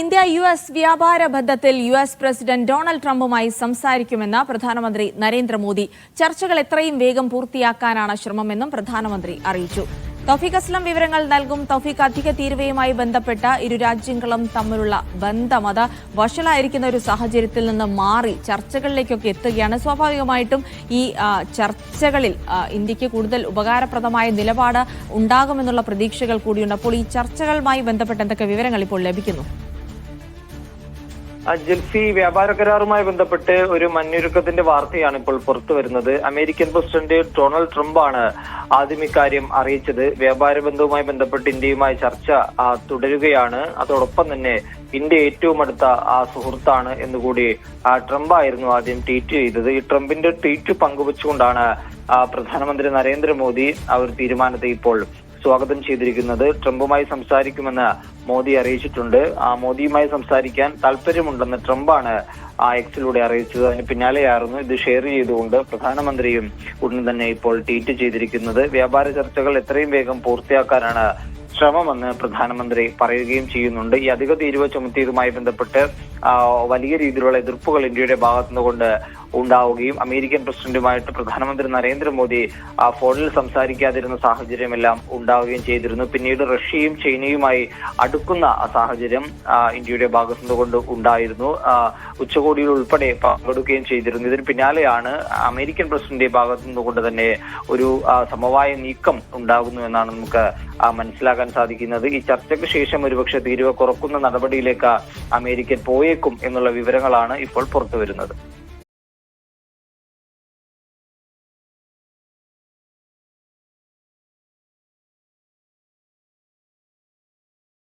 India U S വ്യാപാര ബന്ധത്തിൽ U S president Donald ട്രംപുമായി സംസാരിക്കുമെന്ന് പ്രധാനമന്ത്രി നരേന്ദ്രമോദി. ചർച്ചകൾ എത്രയും വേഗം പൂർത്തിയാക്കാനാണ് ശ്രമമെന്നും പ്രധാനമന്ത്രി അറിയിച്ചു. തൗഫീഖ് അസ്ലം വിവരങ്ങൾ നൽകും തൗഫീഖ് അധിക തീരുവയുമായി ബന്ധപ്പെട്ട ഇരു രാജ്യങ്ങളും തമ്മിലുള്ള ബന്ധം അത് വഷളായിരിക്കുന്ന ഒരു സാഹചര്യത്തിൽ നിന്ന് മാറി ചർച്ചകളിലേക്കൊക്കെ എത്തുകയാണ്. സ്വാഭാവികമായിട്ടും ഈ ചർച്ചകളിൽ ഇന്ത്യയ്ക്ക് കൂടുതൽ ഉപകാരപ്രദമായ നിലപാട് ഉണ്ടാകുമെന്നുള്ള പ്രതീക്ഷകൾ കൂടിയുണ്ട്. അപ്പോൾ ഈ ചർച്ചകളുമായി ബന്ധപ്പെട്ട് എന്തൊക്കെ വിവരങ്ങൾ ഇപ്പോൾ ലഭിക്കുന്നു? ജിൽസി വ്യാപാര കരാറുമായി ബന്ധപ്പെട്ട് ഒരു മഞ്ഞുരുക്കത്തിന്റെ വാർത്തയാണ് ഇപ്പോൾ പുറത്തു വരുന്നത്. അമേരിക്കൻ പ്രസിഡന്റ് ഡൊണാൾഡ് ട്രംപ് ആണ് ആദ്യം ഇക്കാര്യം അറിയിച്ചത്. വ്യാപാര ബന്ധവുമായി ബന്ധപ്പെട്ട് ഇന്ത്യയുമായി ചർച്ച തുടരുകയാണ്. അതോടൊപ്പം തന്നെ ഇന്ത്യ ഏറ്റവും അടുത്ത ആ സുഹൃത്താണ് എന്നുകൂടി ട്രംപ് ആയിരുന്നു ആദ്യം ട്വീറ്റ് ചെയ്തത്. ഈ ട്രംപിന്റെ ട്വീറ്റ് പങ്കുവച്ചുകൊണ്ടാണ് പ്രധാനമന്ത്രി നരേന്ദ്രമോദി ആ ഒരു തീരുമാനത്തെ ഇപ്പോൾ സ്വാഗതം ചെയ്തിരിക്കുന്നത് ട്രംപുമായി സംസാരിക്കുമെന്ന് മോദി അറിയിച്ചിട്ടുണ്ട്. ആ മോദിയുമായി സംസാരിക്കാൻ താല്പര്യമുണ്ടെന്ന് ട്രംപാണ് ആ എക്സിലൂടെ അറിയിച്ചത്. അതിന് പിന്നാലെയായിരുന്നു ഇത് ഷെയർ ചെയ്തുകൊണ്ട് പ്രധാനമന്ത്രിയും ഉടൻ തന്നെ ഇപ്പോൾ ട്വീറ്റ് ചെയ്തിരിക്കുന്നത്. വ്യാപാര ചർച്ചകൾ എത്രയും വേഗം പൂർത്തിയാക്കാനാണ് ശ്രമമെന്ന് പ്രധാനമന്ത്രി പറയുകയും ചെയ്യുന്നുണ്ട്. ഈ അധിക തീരുവ ചുമത്തിയതുമായി ബന്ധപ്പെട്ട് വലിയ രീതിയിലുള്ള എതിർപ്പുകൾ ഇന്ത്യയുടെ ഭാഗത്തു നിന്നുകൊണ്ട് ഉണ്ടാവുകയും അമേരിക്കൻ പ്രസിഡന്റുമായിട്ട് പ്രധാനമന്ത്രി നരേന്ദ്രമോദി ഫോണിൽ സംസാരിക്കാതിരുന്ന സാഹചര്യമെല്ലാം ഉണ്ടാവുകയും ചെയ്തിരുന്നു. പിന്നീട് റഷ്യയും ചൈനയുമായി അടുക്കുന്ന സാഹചര്യം ഇന്ത്യയുടെ ഭാഗത്തു നിന്നുകൊണ്ട് ഉണ്ടായിരുന്നു. ഉച്ചകോടിയിൽ ഉൾപ്പെടെ പങ്കെടുക്കുകയും ചെയ്തിരുന്നു. ഇതിന് പിന്നാലെയാണ് അമേരിക്കൻ പ്രസിഡന്റ് ഭാഗത്തു നിന്നുകൊണ്ട് തന്നെ ഒരു സമവായ നീക്കം ഉണ്ടാകുന്നു എന്നാണ് നമുക്ക് മനസ്സിലാക്കാൻ സാധിക്കുന്നത്. ഈ ചർച്ചയ്ക്ക് ശേഷം ഒരുപക്ഷെ തീരുവ കുറക്കുന്ന നടപടിയിലേക്ക് അമേരിക്കൻ പോയേക്കും എന്നുള്ള വിവരങ്ങളാണ് ഇപ്പോൾ പുറത്തു വരുന്നത്